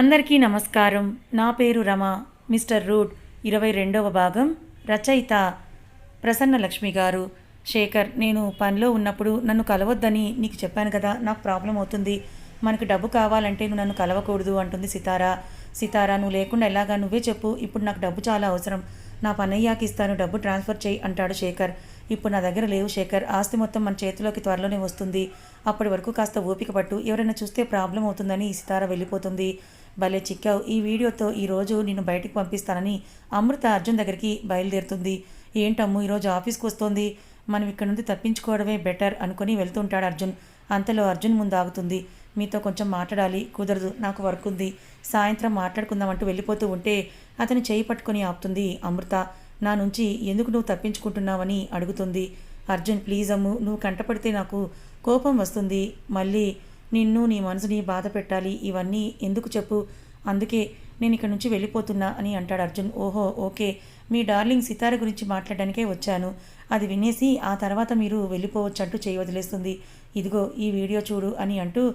అందరికీ నమస్కారం. నా పేరు రమ. మిస్టర్ రూట్ ఇరవై రెండవ భాగం రచయిత ప్రసన్న లక్ష్మి గారు. శేఖర్ నేను పనిలో ఉన్నప్పుడు నన్ను కలవద్దని నీకు చెప్పాను కదా నాకు ప్రాబ్లం అవుతుంది. మనకు డబ్బు కావాలంటే నువ్వు నన్ను కలవకూడదు అంటుంది సితారా. సితారా నువ్వు లేకుండా ఎలాగా నువ్వే చెప్పు ఇప్పుడు నాకు డబ్బు చాలా అవసరం. నా పనయ్యాకి ఇస్తాను డబ్బు ట్రాన్స్ఫర్ చేయి అంటాడు శేఖర్. ఇప్పుడు నా దగ్గర లేవు శేఖర్ ఆస్తి మొత్తం మన చేతిలోకి త్వరలోనే వస్తుంది. అప్పటి వరకు కాస్త ఓపిక పట్టు ఎవరైనా చూస్తే ప్రాబ్లం అవుతుందని ఈ సితార వెళ్ళిపోతుంది. భలే చిక్కావు. ఈ వీడియోతో ఈరోజు నిన్ను బయటికి పంపిస్తానని అమృత అర్జున్ దగ్గరికి బయలుదేరుతుంది. ఏంటమ్ము ఈరోజు ఆఫీస్కి వస్తోంది. మనం ఇక్కడ నుండి తప్పించుకోవడమే బెటర్ అనుకుని వెళ్తుంటాడు అర్జున్. అంతలో అర్జున్ ముందు ఆగుతుంది. మీతో కొంచెం మాట్లాడాలి కుదరదు నాకు వర్క్ ఉంది. సాయంత్రం మాట్లాడుకుందామంటూ వెళ్ళిపోతూ ఉంటే అతని చేయి పట్టుకొని ఆపుతుంది అమృత. నా నుంచి ఎందుకు నువ్వు తప్పించుకుంటున్నావని అడుగుతుంది. అర్జున్ ప్లీజ్ అమ్ము నువ్వు కంటపడితే నాకు కోపం వస్తుంది. మళ్ళీ నిన్ను నీ మనసుని బాధ పెట్టాలి ఇవన్నీ ఎందుకు చెప్పు? అందుకే నేను ఇక్కడ నుంచి వెళ్ళిపోతున్నా అని అంటాడు అర్జున్. ఓహో ఓకే. మీ డార్లింగ్ సితార గురించి మాట్లాడడానికే వచ్చాను. అది వినేసి ఆ తర్వాత మీరు వెళ్ళిపోవచ్చు అంటూ చేయి వదిలేస్తుంది. ఇదిగో ఈ వీడియో చూడు అని అంటూ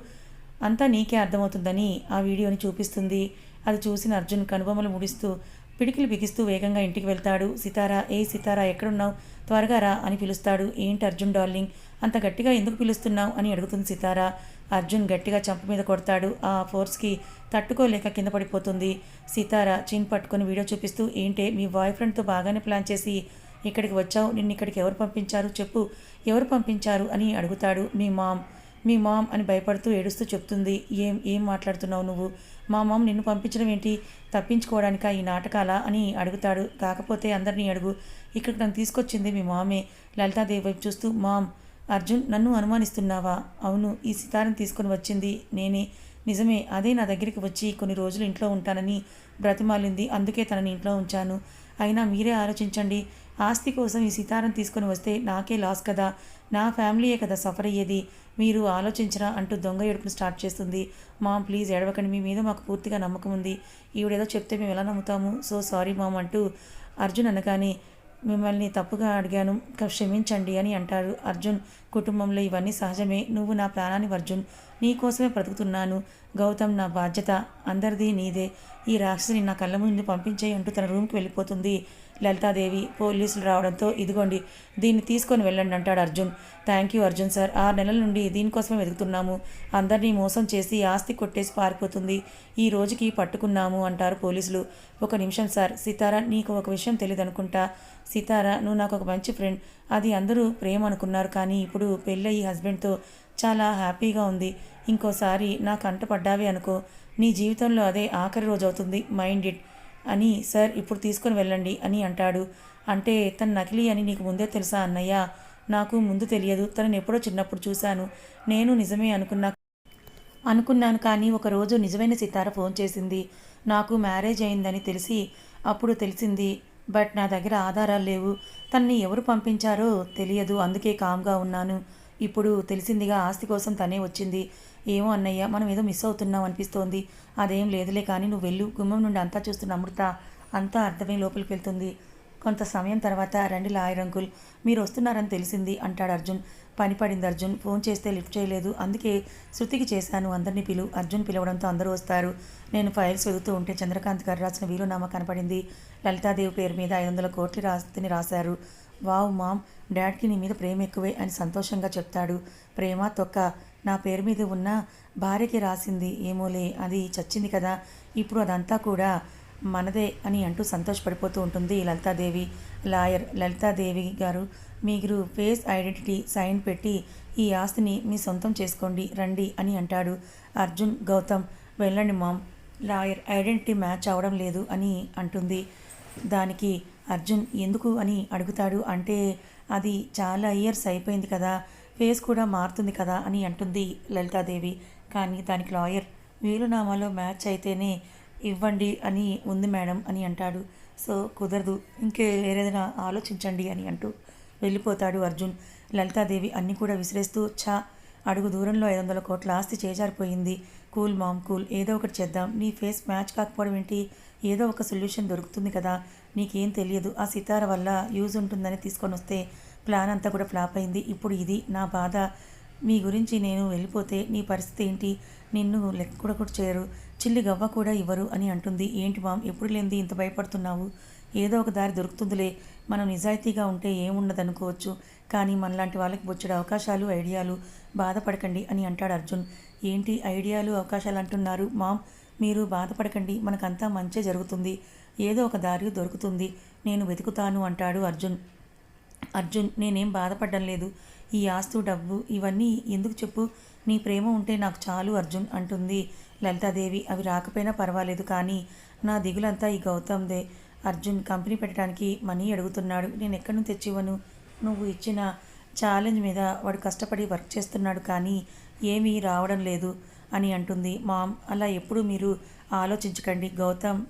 అంతా నీకే అర్థమవుతుందని ఆ వీడియోని చూపిస్తుంది. అది చూసిన అర్జున్ కనుబొమ్మలు ముడిస్తూ పిడికిలు బిగిస్తూ వేగంగా ఇంటికి వెళ్తాడు. సితారా ఏ సితారా ఎక్కడున్నావు? త్వరగా రా అని పిలుస్తాడు. ఏంటి అర్జున్ డార్లింగ్? అంత గట్టిగా ఎందుకు పిలుస్తున్నావు? అని అడుగుతుంది సితారా. అర్జున్ గట్టిగా చంప మీద కొడతాడు. ఆ ఫోర్స్కి తట్టుకోలేక కింద పడిపోతుంది. సీతారా చిన్ పట్టుకొని వీడియో చూపిస్తూ ఏంటే మీ బాయ్ ఫ్రెండ్తో బాగానే ప్లాన్ చేసి ఇక్కడికి వచ్చావు? నిన్ను ఇక్కడికి ఎవరు పంపించారు? చెప్పు. ఎవరు పంపించారు? అని అడుగుతాడు మీ మామ్. మీ మామ్ అని భయపడుతూ ఏడుస్తూ చెప్తుంది. ఏం ఏం మాట్లాడుతున్నావు నువ్వు? మా మామ్ నిన్ను పంపించడం ఏంటి? తప్పించుకోవడానికా ఈ నాటకాలా? అని అడుగుతాడు. కాకపోతే అందరినీ అడుగు. ఇక్కడికి నన్ను తీసుకొచ్చింది మీ మామే. లలితాదేవి వైపు చూస్తూ మామ్ అర్జున్ నన్ను అనుమానిస్తున్నావా? అవును ఈ సితారం తీసుకొని వచ్చింది నేనే. నిజమే అదే నా దగ్గరికి వచ్చి కొన్ని రోజులు ఇంట్లో ఉంటానని బ్రతిమాలింది. అందుకే తనని ఇంట్లో ఉంచాను. అయినా మీరే ఆలోచించండి. ఆస్తి కోసం ఈ సితారం తీసుకొని వస్తే నాకే లాస్ కదా. నా ఫ్యామిలీయే కదా సఫర్ అయ్యేది. మీరు ఆలోచించరా అంటూ దొంగ ఏడుపును స్టార్ట్ చేస్తుంది. మామ్ ప్లీజ్ ఏడవకండి. మీ మీద మాకు పూర్తిగా నమ్మకం ఉంది. ఈవిడేదో చెప్తే మేము ఎలా నమ్ముతాము? సో సారీ మామ్ అంటూ అర్జున్ అనగానే మిమ్మల్ని తప్పుగా అడిగాను. క్షమించండి అని అంటారు. అర్జున్ కుటుంబంలో ఇవన్నీ సహజమే. నువ్వు నా ప్రాణాన్ని అర్జున్ నీ కోసమే బ్రతుకుతున్నాను. గౌతమ్ నా బాధ్యత అందరిది నీదే. ఈ రాక్షసిని నా కళ్ళ ముందు పంపించేయి అంటూ తన రూమ్కి వెళ్ళిపోతుంది. లలితాదేవి పోలీసులు రావడంతో ఇదిగోండి దీన్ని తీసుకొని వెళ్ళండి అంటాడు Arjun. Thank you Arjun sir. ఆరు నెలల నుండి దీనికోసమే వెతుకుతున్నాము. అందరినీ మోసం చేసి ఆస్తి కొట్టేసి పారిపోతుంది. ఈ రోజుకి పట్టుకున్నాము అంటారు పోలీసులు. ఒక నిమిషం సార్. సీతారా నీకు ఒక విషయం తెలియదు అనుకుంటా సీతారా నువ్వు నాకు ఒక మంచి ఫ్రెండ్. అది అందరూ ప్రేమ అనుకున్నారు కానీ ఇప్పుడు పెళ్ళయి హస్బెండ్తో చాలా హ్యాపీగా ఉంది. ఇంకోసారి నాకు అంటపడ్డావి అనుకో. నీ జీవితంలో అదే ఆఖరి రోజు అవుతుంది. Mind it. అని సార్ ఇప్పుడు తీసుకొని వెళ్ళండి అని అంటాడు. అంటే తను నకిలీ అని నీకు ముందే తెలుసా అన్నయ్య? నాకు ముందు తెలియదు. తనని ఎప్పుడో చిన్నప్పుడు చూశాను. నేను నిజమే అనుకున్నా అనుకున్నాను కానీ ఒకరోజు నిజమైన సితార ఫోన్ చేసింది. నాకు మ్యారేజ్ అయిందని తెలిసి అప్పుడు తెలిసింది బట్ నా దగ్గర ఆధారాలు లేవు. తన్ని ఎవరు పంపించారో తెలియదు. అందుకే కామ్గా ఉన్నాను. ఇప్పుడు తెలిసిందిగా ఆస్తి కోసం తనే వచ్చింది. ఏమో అన్నయ్య మనం ఏదో మిస్ అవుతున్నాం అనిపిస్తోంది. అదేం లేదులే కానీ నువ్వు వెళ్ళు. గుమ్మం నుండి అంతా చూస్తున్న అమృత అంతా అర్థమై లోపలికి వెళ్తుంది. కొంత సమయం తర్వాత రండి లాయర్ అంకుల్ మీరు వస్తున్నారని తెలిసింది అంటాడు అర్జున్. పని పడింది అర్జున్ ఫోన్ చేస్తే లిఫ్ట్ చేయలేదు. అందుకే శృతికి చేశాను. అందరినీ పిలు అర్జున్ పిలవడంతో అందరూ వస్తారు. నేను ఫైల్స్ వెతుకుతూ ఉంటే చంద్రకాంత్ గారు రాసిన వీలునామా కనపడింది. లలితాదేవి పేరు మీద ఐదు వందల కోట్లు రాస్తిని రాశారు. వావ్ మామ్ డాడ్కి నీ మీద ప్రేమ ఎక్కువే అని సంతోషంగా చెప్తాడు ప్రేమ తొక్క. నా పేరు మీద ఉన్న భార్యకి రాసింది. ఏమోలే అది చచ్చింది కదా. ఇప్పుడు అదంతా కూడా మనదే అని అంటూ సంతోషపడిపోతూ ఉంటుంది లలితాదేవి. లాయర్ లలితాదేవి గారు మీరు ఫేస్ ఐడెంటిటీ సైన్ పెట్టి ఈ ఆస్తిని మీ సొంతం చేసుకోండి రండి అని అంటాడు అర్జున్ గౌతమ్. వెళ్ళండి మామ్ లాయర్ ఐడెంటిటీ మ్యాచ్ అవడం లేదు అని అంటుంది. దానికి అర్జున్ ఎందుకు అని అడుగుతాడు అంటే అది చాలా ఇయర్స్ అయిపోయింది కదా. ఫేస్ కూడా మారుతుంది కదా అని అంటుంది లలితాదేవి. కానీ దానికి లాయర్ వీలునామాలో మ్యాచ్ అయితేనే ఇవ్వండి అని ఉంది మేడం అని అంటాడు. సో కుదరదు ఇంకే వేరేదైనా ఆలోచించండి అని అంటూ వెళ్ళిపోతాడు అర్జున్. లలితాదేవి అన్నీ కూడా విసిరేస్తూ ఛా అడుగు దూరంలో ఐదు వందల కోట్ల ఆస్తి చేజారిపోయింది. కూల్ మామ్ కూల్ ఏదో ఒకటి చేద్దాం. నీ ఫేస్ మ్యాచ్ కాకపోవడం ఏంటి? ఏదో ఒక సొల్యూషన్ దొరుకుతుంది కదా. నీకేం తెలియదు. ఆ సితార వల్ల యూజ్ ఉంటుందని తీసుకొని వస్తే ప్లాన్ అంతా కూడా ఫ్లాప్ అయింది. ఇప్పుడు ఇది నా బాధ. మీ గురించి నేను వెళ్ళిపోతే నీ పరిస్థితి ఏంటి? నిన్ను లెక్క కూడా కూడా చేయరు. చిల్లి గవ్వ కూడా ఇవ్వరు అని అంటుంది. ఏంటి మామ్? ఎప్పుడు లేనిది ఇంత భయపడుతున్నావు? ఏదో ఒక దారి దొరుకుతుందిలే. మనం నిజాయితీగా ఉంటే ఏముండదనుకోవచ్చు. కానీ మనలాంటి వాళ్ళకి బొచ్చడి అవకాశాలు ఐడియాలు బాధపడకండి అని అంటాడు అర్జున్. ఏంటి ఐడియాలు అవకాశాలు అంటున్నారు మామ్? మీరు బాధపడకండి. మనకంతా మంచే జరుగుతుంది. ఏదో ఒక దారి దొరుకుతుంది. నేను వెతుకుతాను అంటాడు అర్జున్. అర్జున్ నేనేం బాధపడడం లేదు. ఈ ఆస్తు డబ్బు ఇవన్నీ ఎందుకు చెప్పు? నీ ప్రేమ ఉంటే నాకు చాలు అర్జున్ అంటుంది. లలితాదేవి అవి రాకపోయినా పర్వాలేదు కానీ నా దిగులంతా ఈ గౌతమ్దే. అర్జున్ కంపెనీ పెట్టడానికి మనీ అడుగుతున్నాడు. నేను ఎక్కడి నుంచి తెచ్చివ్వను? నువ్వు ఇచ్చిన ఛాలెంజ్ మీద వాడు కష్టపడి వర్క్ చేస్తున్నాడు కానీ ఏమీ రావడం లేదు అని అంటుంది. మామ్ అలా ఎప్పుడు మీరు ఆలోచించకండి. గౌతమ్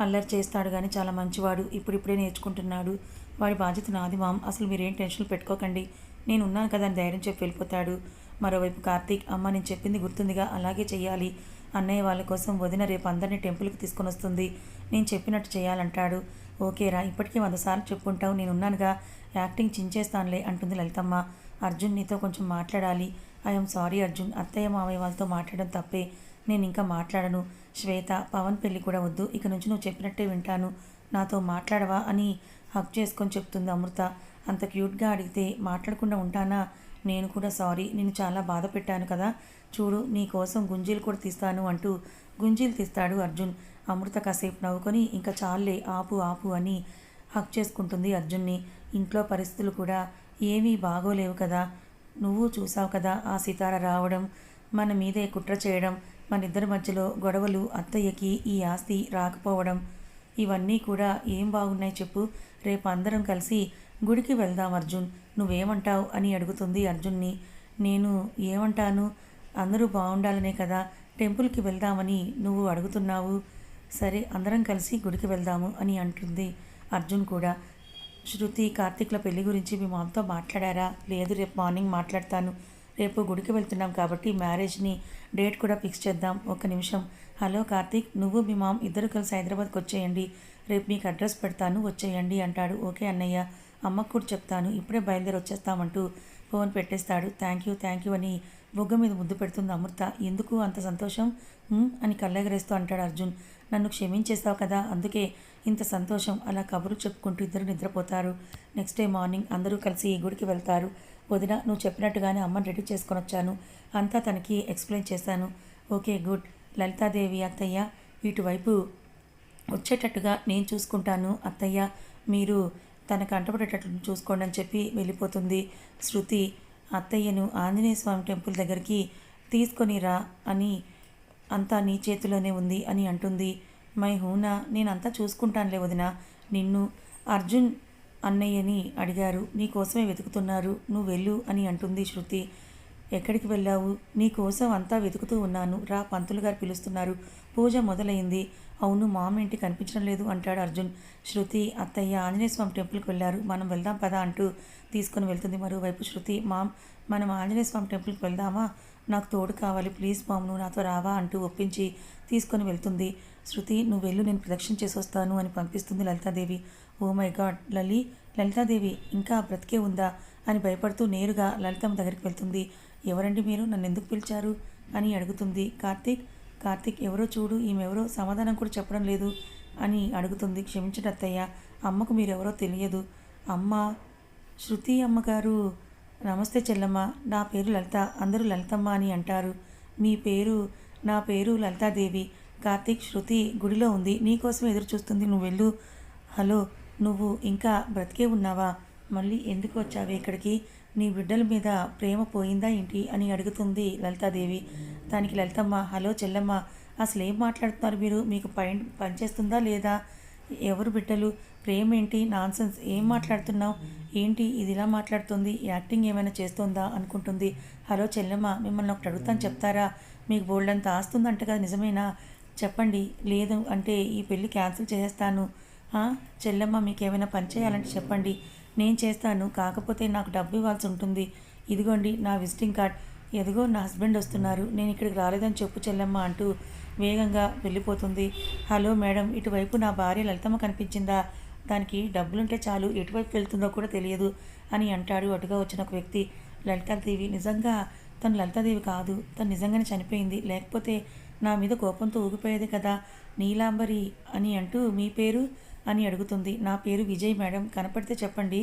అల్లరి చేస్తాడు కానీ చాలా మంచివాడు. ఇప్పుడిప్పుడే నేర్చుకుంటున్నాడు. వాడి బాధ్యత నాది మామ్. అసలు మీరేం టెన్షన్ పెట్టుకోకండి. నేను ఉన్నాను కదా అని ధైర్యం చెప్పి వెళ్ళిపోతాడు. మరోవైపు కార్తీక్ అమ్మ నేను చెప్పింది గుర్తుందిగా అలాగే చేయాలి అన్నయ్య వాళ్ళ కోసం వదిన రేపు అందరినీ టెంపుల్కి తీసుకొని వస్తుంది. నేను చెప్పినట్టు చేయాలంటాడు ఓకేరా ఇప్పటికీ వంద సార్లు చెప్పుంటావు. నేను ఉన్నానుగా యాక్టింగ్ చించేస్తానులే అంటుంది లలితమ్మ. అర్జున్ నీతో కొంచెం మాట్లాడాలి. I'm sorry Arjun. అత్తయ్య మామయ్య వాళ్ళతో మాట్లాడడం తప్పే. నేను ఇంకా మాట్లాడను. శ్వేత పవన్ పెళ్ళి కూడా వద్దు. ఇక నుంచి నువ్వు చెప్పినట్టే వింటాను. నాతో మాట్లాడవా అని హక్ చేసుకొని చెప్తుంది అమృత. అంత క్యూట్గా అడిగితే మాట్లాడకుండా ఉంటానా? నేను కూడా సారీ. నేను చాలా బాధ పెట్టాను కదా. చూడు నీ కోసం గుంజీలు కూడా తీస్తాను అంటూ గుంజీలు తీస్తాడు అర్జున్. అమృత కాసేపు నవ్వుకొని ఇంకా చాలే ఆపు ఆపు అని హక్ చేసుకుంటుంది అర్జున్ని. ఇంట్లో పరిస్థితులు కూడా ఏమీ బాగోలేవు కదా. నువ్వు చూసావు కదా ఆ సితార రావడం మన మీదే కుట్ర చేయడం మన ఇద్దరి మధ్యలో గొడవలు అత్తయ్యకి ఈ ఆస్తి రాకపోవడం ఇవన్నీ కూడా ఏం బాగున్నాయి చెప్పు. రేపు అందరం కలిసి గుడికి వెళ్దాం అర్జున్. నువ్వేమంటావు అని అడుగుతుంది అర్జున్ని. నేను ఏమంటాను? అందరూ బాగుండాలనే కదా. టెంపుల్కి వెళ్దామని నువ్వు అడుగుతున్నావు. సరే అందరం కలిసి గుడికి వెళ్దాము అని అంటుంది అర్జున్ కూడా. శృతి కార్తీక్ల పెళ్ళి గురించి మీ మామతో మాట్లాడారా? లేదు రేపు మార్నింగ్ మాట్లాడతాను. రేపు గుడికి వెళ్తున్నాం కాబట్టి మ్యారేజ్ని డేట్ కూడా ఫిక్స్ చేద్దాం. ఒక నిమిషం. హలో కార్తీక్ నువ్వు మీ మామ్ ఇద్దరు కలిసి హైదరాబాద్కి వచ్చేయండి. రేపు మీకు అడ్రస్ పెడతాను వచ్చేయండి అంటాడు. ఓకే అన్నయ్య అమ్మకు కూడా చెప్తాను. ఇప్పుడే బయలుదేరి వచ్చేస్తామంటూ ఫోన్ పెట్టేస్తాడు. థ్యాంక్ యూ థ్యాంక్ యూ అని బొగ్గ మీద ముద్దు పెడుతుంది అమృత. ఎందుకు అంత సంతోషం? అని కళ్ళెగరేస్తూ అంటాడు అర్జున్. నన్ను క్షమించేస్తావు కదా అందుకే ఇంత సంతోషం. అలా కబురు చెప్పుకుంటూ ఇద్దరు నిద్రపోతారు. నెక్స్ట్ డే మార్నింగ్ అందరూ కలిసి ఈ గుడికి వెళ్తారు. వదిన నువ్వు చెప్పినట్టుగానే అమ్మని రెడీ చేసుకొని వచ్చాను. అంతా తనకి ఎక్స్ప్లెయిన్ చేశాను. Okay good. లలితాదేవి అత్తయ్య ఇటువైపు వచ్చేటట్టుగా నేను చూసుకుంటాను. అత్తయ్య మీరు తనకు అంటపడేటట్లు చూసుకోండి అని చెప్పి వెళ్ళిపోతుంది. శృతి అత్తయ్యను ఆంజనేయ స్వామి టెంపుల్ దగ్గరికి తీసుకొని రా అని అంతా నీ చేతిలోనే ఉంది అని అంటుంది. మై హూనా నేనంతా చూసుకుంటానులే వదిన. నిన్ను అర్జున్ అన్నయ్యని అడిగారు. నీకోసమే వెతుకుతున్నారు. నువ్వు వెళ్ళు అని అంటుంది శృతి. ఎక్కడికి వెళ్ళావు? నీకోసం అంతా వెతుకుతూ ఉన్నాను. రా పంతులు గారు పిలుస్తున్నారు. పూజ మొదలైంది. అవును మామ ఇంటి కనిపించడం లేదు అంటాడు అర్జున్. శృతి అత్తయ్య ఆంజనేయ స్వామి టెంపుల్కి వెళ్ళారు. మనం వెళ్దాం పదా అంటూ తీసుకొని వెళ్తుంది మరోవైపు శృతి. మామ్ మనం ఆంజనేయ స్వామి టెంపుల్కి వెళ్దామా? నాకు తోడు కావాలి. ప్లీజ్ మామ్ నువ్వు నాతో రావా అంటూ ఒప్పించి తీసుకొని వెళ్తుంది. శృతి నువ్వు వెళ్ళు నేను ప్రదక్షిణ చేసి వస్తాను అని పంపిస్తుంది Lalithadevi. Oh my god Lali Lalithadevi ఇంకా బ్రతికే ఉందా? అని భయపడుతూ నేరుగా లలితమ్మ దగ్గరికి వెళ్తుంది. ఎవరండి మీరు? నన్ను ఎందుకు పిలిచారు? అని అడుగుతుంది కార్తీక్. కార్తీక్ ఎవరో చూడు ఈమెవరో సమాధానం కూడా చెప్పడం లేదు అని అడుగుతుంది క్షమించండి అత్తయ్య అమ్మకు మీరెవరో తెలియదు. అమ్మ శృతి అమ్మగారు నమస్తే చెల్లమ్మ నా పేరు లలిత అందరూ లలితమ్మ అని అంటారు. మీ పేరు నా పేరు లలితాదేవి. కార్తీక్ శృతి గుడిలో ఉంది నీకోసం ఎదురు చూస్తుంది నువ్వు వెళ్ళు. హలో నువ్వు ఇంకా బ్రతికే ఉన్నావా? మళ్ళీ ఎందుకు వచ్చావే ఇక్కడికి? నీ బిడ్డల మీద ప్రేమ పోయిందా ఏంటి? అని అడుగుతుంది లలితాదేవి. దానికి లలితమ్మ హలో చెల్లమ్మ అసలు ఏం మాట్లాడుతున్నారు మీరు? మీకు పై పనిచేస్తుందా లేదా? ఎవరు బిడ్డలు? ప్రేమ ఏంటి? నాన్సెన్స్. ఏం మాట్లాడుతున్నావు? ఏంటి? ఇది ఇలా మాట్లాడుతుంది. యాక్టింగ్ ఏమైనా చేస్తుందా? అనుకుంటుంది. హలో చెల్లెమ్మ మిమ్మల్ని ఒకటి అడుగుతాను చెప్తారా? మీకు బోల్డంత ఆస్తుందంట కదా నిజమేనా? చెప్పండి. లేదు అంటే ఈ పెళ్ళి క్యాన్సిల్ చేసేస్తాను. చెల్లెమ్మ మీకు ఏమైనా పని చేయాలంటే చెప్పండి. నేను చేస్తాను. కాకపోతే నాకు డబ్బు ఇవ్వాల్సి ఉంటుంది. ఇదిగోండి నా విజిటింగ్ కార్డ్. ఎదిగో నా హస్బెండ్ వస్తున్నారు. నేను ఇక్కడికి రాలేదని చెప్పు చెల్లెమ్మ అంటూ వేగంగా వెళ్ళిపోతుంది. హలో మేడం ఇటువైపు నా భార్య లలితమ్మ కనిపించిందా? దానికి డబ్బులుంటే చాలు ఎటువైపు వెళ్తుందో కూడా తెలియదు అని అంటాడు అటుగా వచ్చిన ఒక వ్యక్తి. లలితాదేవి నిజంగా తను లలితాదేవి కాదు. తను నిజంగానే చనిపోయింది. లేకపోతే నా మీద కోపంతో ఊగిపోయేది కదా నీలాంబరి అని అంటూ మీ పేరు? అని అడుగుతుంది. నా పేరు విజయ్ మేడం. కనపడితే చెప్పండి.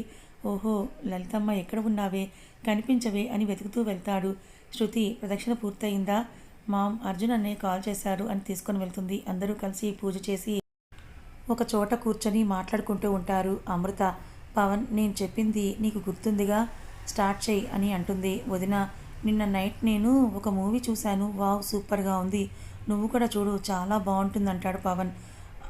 ఓహో లలితమ్మ ఎక్కడ ఉన్నావే? కనిపించవే అని వెతుకుతూ వెళ్తాడు. శృతి ప్రదక్షిణ పూర్తయిందా? మామ్ అర్జున్ అన్నయ్య కాల్ చేశారు అని తీసుకొని వెళ్తుంది. అందరూ కలిసి పూజ చేసి ఒక చోట కూర్చొని మాట్లాడుకుంటూ ఉంటారు. అమృత పవన్ నేను చెప్పింది నీకు గుర్తుందిగా? స్టార్ట్ చేయి అని అంటుంది. వదిన నిన్న నైట్ నేను ఒక మూవీ చూశాను. వావ్ సూపర్గా ఉంది. నువ్వు కూడా చూడు చాలా బాగుంటుంది అంటాడు పవన్.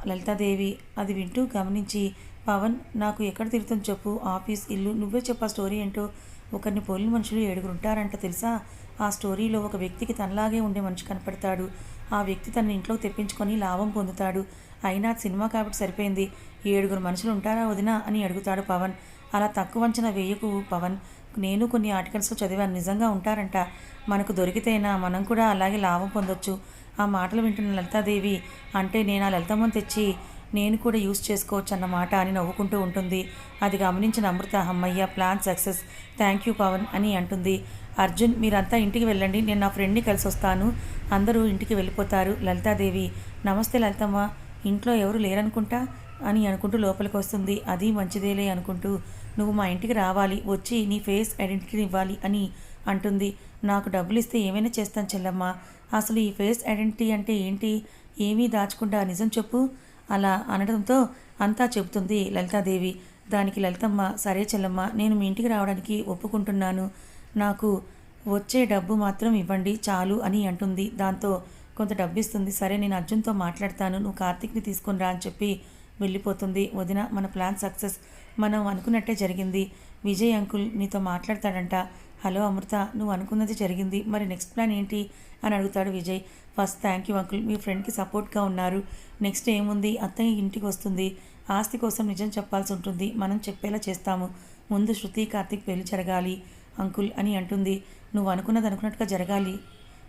లలితాదేవి అది వింటూ గమనించి పవన్ నాకు ఎక్కడ తిరుగుతుంది చెప్పు ఆఫీస్ ఇల్లు నువ్వే చెప్పు ఆ స్టోరీ ఏంటో. ఒకరిని పోలిన మనుషులు ఏడుగురు ఉంటారంట తెలుసా? ఆ స్టోరీలో ఒక వ్యక్తికి తనలాగే ఉండే మనిషి కనపడతాడు. ఆ వ్యక్తి తన ఇంట్లోకి తెప్పించుకొని లాభం పొందుతాడు. అయినా సినిమా కాబట్టి సరిపోయింది. ఏడుగురు మనుషులు ఉంటారా వదినా? అని అడుగుతాడు పవన్. అలా తక్కువ అంచనా వేయకు పవన్. నేను కొన్ని ఆర్టికల్స్లో చదివాను. నిజంగా ఉంటారంట. మనకు దొరికితేనా? మనం కూడా అలాగే లాభం పొందొచ్చు. ఆ మాటలు వింటున్న లలితాదేవి అంటే నేను ఆ లలితమ్మను తెచ్చి నేను కూడా యూస్ చేసుకోవచ్చు అన్నమాట అని నవ్వుకుంటూ ఉంటుంది. అది గమనించిన అమృత అమ్మయ్య plan success. Thank you Pavan అని అంటుంది. అర్జున్ మీరంతా ఇంటికి వెళ్ళండి. నేను నా ఫ్రెండ్ని కలిసి వస్తాను అందరూ ఇంటికి వెళ్ళిపోతారు. లలితాదేవి నమస్తే లలితమ్మ. ఇంట్లో ఎవరు లేరనుకుంటా? అని అనుకుంటూ లోపలికి వస్తుంది. అది మంచిదేలే అనుకుంటూ నువ్వు మా ఇంటికి రావాలి. వచ్చి నీ ఫేస్ ఐడెంటిటీ ఇవ్వాలి అని అంటుంది. నాకు డబ్బులు ఇస్తే ఏమైనా చేస్తాను చెల్లమ్మ. అసలు ఈ ఫేస్ ఐడెంటిటీ అంటే ఏంటి? ఏమీ దాచకుండా నిజం చెప్పు. అలా అనడంతో అంతా చెబుతుంది లలితాదేవి. దానికి లలితమ్మ సరే చెల్లమ్మ నేను మీ ఇంటికి రావడానికి ఒప్పుకుంటున్నాను. నాకు వచ్చే డబ్బు మాత్రం ఇవ్వండి చాలు అని అంటుంది. దాంతో కొంత డబ్బు ఇస్తుంది సరే నేను అర్జున్తో మాట్లాడతాను. నువ్వు కార్తీక్ని తీసుకుని రా అని చెప్పి వెళ్ళిపోతుంది. వదిన మన ప్లాన్ సక్సెస్. మనం అనుకున్నట్టే జరిగింది. విజయ్ అంకుల్ నీతో మాట్లాడతాడంట. హలో అమృత నువ్వు అనుకున్నది జరిగింది. మరి నెక్స్ట్ ప్లాన్ ఏంటి? అని అడుగుతాడు Vijay. First thank you uncle. మీ ఫ్రెండ్కి సపోర్ట్గా ఉన్నారు. నెక్స్ట్ ఏముంది? అత్తయ్య ఇంటికి వస్తుంది. ఆస్తి కోసం నిజం చెప్పాల్సి ఉంటుంది. మనం చెప్పేలా చేస్తాము. ముందు శృతి కార్తీక్ పెళ్ళి జరగాలి అంకుల్ అని అంటుంది. నువ్వు అనుకున్నది అనుకున్నట్టుగా జరగాలి.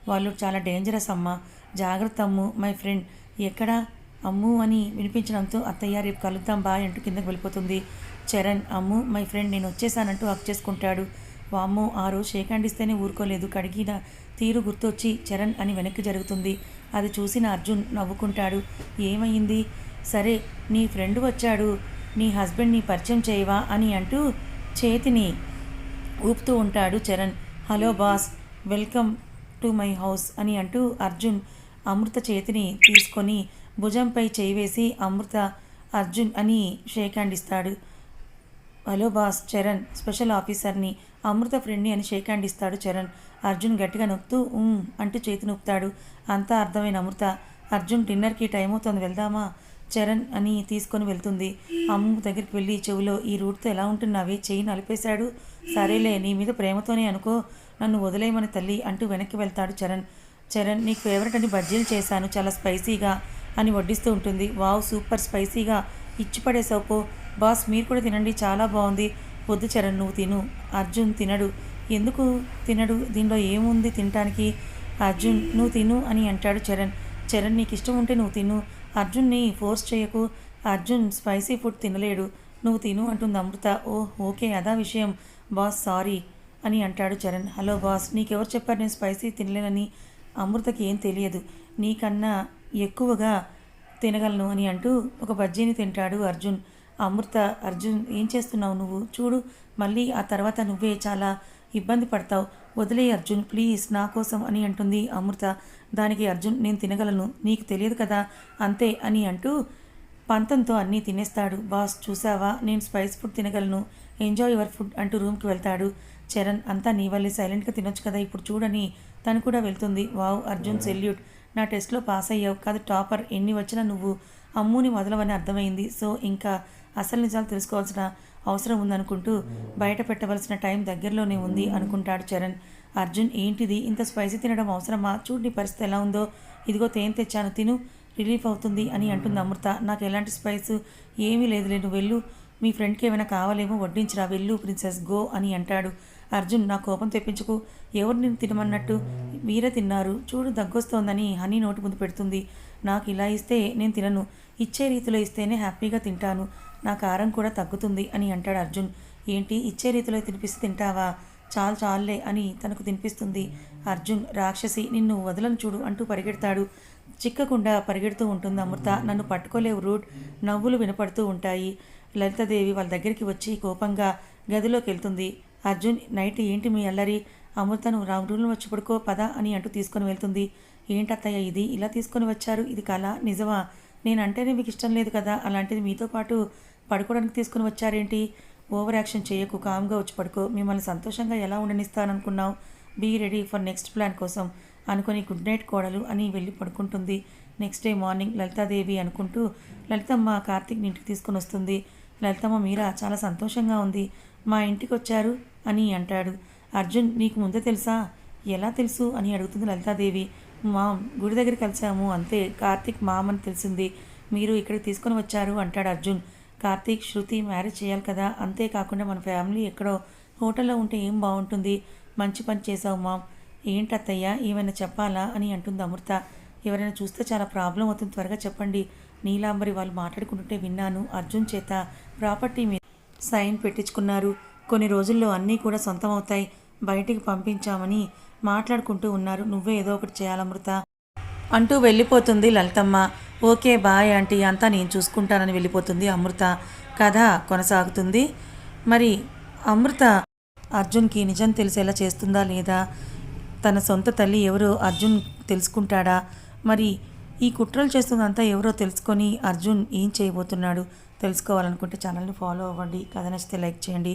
వాళ్ళు చాలా డేంజరస్ అమ్మ. జాగ్రత్త అమ్ము మై ఫ్రెండ్ ఎక్కడ? అమ్ము అని వినిపించడంతో అత్తయ్య రేపు కలుద్దాం బాయ్ అంటూ కిందకు వెళ్ళిపోతుంది. చరణ్ అమ్ము మై ఫ్రెండ్ నేను వచ్చేసానంటూ హక్ చేసుకుంటాడు. వామ్మో ఆ రోజు షేక్ హ్యాండ్ ఇస్తేనే ఊరుకోలేదు. కడిగిన తీరు గుర్తొచ్చి చరణ్ అని వెనక్కి జరుగుతుంది. అది చూసిన అర్జున్ నవ్వుకుంటాడు. ఏమైంది సరే నీ ఫ్రెండ్ వచ్చాడు. నీ హస్బెండ్ని పరిచయం చేయవా అని అంటూ చేతిని ఊపుతూ ఉంటాడు Charan. Hello boss welcome to my house అని అంటూ అర్జున్ అమృత చేతిని తీసుకొని భుజంపై చేయి వేసి అమృత అర్జున్ అని షేక్ హ్యాండ్ ఇస్తాడు హలో బాస్ చరణ్ స్పెషల్ ఆఫీసర్ని అమృత ఫ్రెండ్ని అని షేక్ హ్యాండ్ ఇస్తాడు చరణ్. అర్జున్ గట్టిగా నొక్కుతూ అంటూ చేతి నొక్కుతాడు. అంతా అర్థమైన అమృత. అర్జున్ డిన్నర్కి టైం అవుతుంది వెళ్దామా? చరణ్ అని తీసుకొని వెళ్తుంది. అమ్ము దగ్గరికి వెళ్ళి చెవిలో ఈ రూట్తో ఎలా ఉంటున్నావి? చెయ్యి నలిపేశాడు. సరేలే నీ మీద ప్రేమతోనే అనుకో. నన్ను వదిలేయమని తల్లి అంటూ వెనక్కి వెళ్తాడు చరణ్. చరణ్ నీకు ఫేవరెట్ అని బజ్జీలు చేశాను. చాలా స్పైసీగా అని వడ్డిస్తూ ఉంటుంది. వావ్ సూపర్ స్పైసీగా. ఇచ్చి పడేసావు బాస్ మీరు కూడా తినండి. చాలా బాగుంది. వద్దు చరణ్ నువ్వు తిను. అర్జున్ తినడు. ఎందుకు తినడు? దీనిలో ఏముంది తినటానికి? అర్జున్ నువ్వు తిను అని అంటాడు చరణ్. చరణ్ నీకు ఇష్టం ఉంటే నువ్వు తిను. అర్జున్ని ఫోర్స్ చేయకు. అర్జున్ స్పైసీ ఫుడ్ తినలేడు. నువ్వు తిను అంటుంది అమృత. ఓ ఓకే అదా విషయం. బాస్ సారీ అని అంటాడు చరణ్. హలో బాస్ నీకెవరు చెప్పారు నేను స్పైసీ తినలేనని? అమృతకి ఏం తెలియదు. నీకన్నా ఎక్కువగా తినగలను అని అంటూ ఒక బజ్జీని తింటాడు అర్జున్. అమృత అర్జున్ ఏం చేస్తున్నావు నువ్వు? చూడు మళ్ళీ ఆ తర్వాత నువ్వే చాలా ఇబ్బంది పడతావు. వదిలే అర్జున్ ప్లీజ్ నా కోసం అని అంటుంది అమృత. దానికి అర్జున్ నేను తినగలను నీకు తెలియదు కదా అంతే అని అంటూ పంతంతో అన్నీ తినేస్తాడు. బాస్ చూసావా? నేను స్పైస్ ఫుడ్ తినగలను ఎంజాయ్ యువర్ ఫుడ్ అంటూ రూమ్కి వెళ్తాడు. చరణ్ అంతా నీ వల్లే సైలెంట్గా తినొచ్చు కదా ఇప్పుడు చూడని. తను కూడా వెళ్తుంది. Wow Arjun salute. నా టెస్ట్లో పాస్ అయ్యావు. కాదు టాపర్ ఎన్ని వచ్చినా నువ్వు అమ్ముని మొదలవని అర్థమైంది. సో ఇంకా అసలు నిజాలు తెలుసుకోవాల్సిన అవసరం ఉందనుకుంటూ బయట పెట్టవలసిన టైం దగ్గరలోనే ఉంది అనుకుంటాడు చరణ్. అర్జున్ ఏంటిది? ఇంత స్పైసీ తినడం అవసరమా? చూడు పరిస్థితి ఎలా ఉందో? ఇదిగో తేనె తెచ్చాను తిను రిలీఫ్ అవుతుంది అని అంటుంది అమృత. నాకు ఎలాంటి స్పైస్? ఏమీ లేదులే నువ్వు వెళ్ళు. మీ ఫ్రెండ్కి ఏమైనా కావాలేమో వడ్డించిరా వెళ్ళు ప్రిన్సెస్ గో అని అంటాడు. అర్జున్ నా కోపం తెప్పించుకు ఎవరు నేను తినమన్నట్టు మీరే తిన్నారు. చూడు దగ్గొస్తోందని హనీ నోటి ముందు పెడుతుంది. నాకు ఇలా ఇస్తే నేను తినను. ఇచ్చే రీతిలో ఇస్తేనే హ్యాపీగా తింటాను. నా కారం కూడా తగ్గుతుంది అని అంటాడు అర్జున్. ఏంటి ఇచ్చే రీతిలో తినిపిస్తే తింటావా? చాలు చాలులే అని తనకు తినిపిస్తుంది. అర్జున్ రాక్షసి నిన్ను వదలను చూడు అంటూ పరిగెడతాడు. చిక్కకుండా పరిగెడుతూ ఉంటుంది అమృత. నన్ను పట్టుకోలేవు రూట్. నవ్వులు వినపడుతూ ఉంటాయి. లలితాదేవి వాళ్ళ దగ్గరికి వచ్చి కోపంగా గదిలోకి వెళ్తుంది. అర్జున్ నైట్ ఏంటి మీ అల్లరి? అమృతను రామ్ రూమ్లో వచ్చి పడుకో పద అని అంటూ తీసుకొని వెళ్తుంది. ఏంటత్తయ్య ఇది? ఇలా తీసుకొని వచ్చారు? ఇది కళ నిజమా? నేను అంటేనే మీకు ఇష్టం లేదు కదా? అలాంటిది మీతో పాటు పడుకోవడానికి తీసుకుని వచ్చారేంటి? ఓవర్ యాక్షన్ చేయకు కామ్గా వచ్చి పడుకో. మిమ్మల్ని సంతోషంగా ఎలా ఉండనిస్తాననుకున్నావు? Be ready for next plan కోసం అనుకుని గుడ్ నైట్ కోడలు అని వెళ్ళి పడుకుంటుంది. నెక్స్ట్ డే మార్నింగ్ లలితాదేవి అనుకుంటూ లలితమ్మ కార్తీక్ని ఇంటికి తీసుకొని వస్తుంది. లలితమ్మ మీరా? చాలా సంతోషంగా ఉంది. మా ఇంటికి వచ్చారు. అని అంటాడు. అర్జున్ నీకు ముందే తెలుసా? ఎలా తెలుసు? అని అడుగుతుంది లలితాదేవి. మామ్ గుడి దగ్గర కలిసాము. అంతే. కార్తీక్ మామ్ అని తెలిసింది. మీరు ఇక్కడికి తీసుకొని వచ్చారు అంటాడు అర్జున్. కార్తీక్ శృతి మ్యారేజ్ చేయాలి కదా. అంతేకాకుండా మన ఫ్యామిలీ ఎక్కడో హోటల్లో ఉంటే ఏం బాగుంటుంది? మంచి పని చేసావు మామ్. ఏంటత్తయ్య? ఏమైనా చెప్పాలా? అని అంటుంది అమృత. ఎవరైనా చూస్తే చాలా ప్రాబ్లం అవుతుంది. త్వరగా చెప్పండి. నీలాంబరి వాళ్ళు మాట్లాడుకుంటుంటే విన్నాను అర్జున్ చేత. ప్రాపర్టీ మీద సైన్ పెట్టించుకున్నారు. కొన్ని రోజుల్లో అన్నీ కూడా సొంతం అవుతాయి బయటికి పంపించామని మాట్లాడుకుంటూ ఉన్నారు. నువ్వే ఏదో ఒకటి చేయాలమృత అంటూ వెళ్ళిపోతుంది లలితమ్మ. ఓకే బాయ్ ఆంటీ అంతా నేను చూసుకుంటానని వెళ్ళిపోతుంది అమృత. కథ కొనసాగుతుంది. మరి అమృత అర్జున్కి నిజం తెలిసేలా చేస్తుందా లేదా? తన సొంత తల్లి ఎవరో అర్జున్ తెలుసుకుంటాడా? మరి ఈ కుట్రలు చేస్తుందంతా ఎవరో తెలుసుకొని అర్జున్ ఏం చేయబోతున్నాడు? తెలుసుకోవాలనుకుంటే ఛానల్ని ఫాలో అవ్వండి. కథ నచ్చితే లైక్ చేయండి.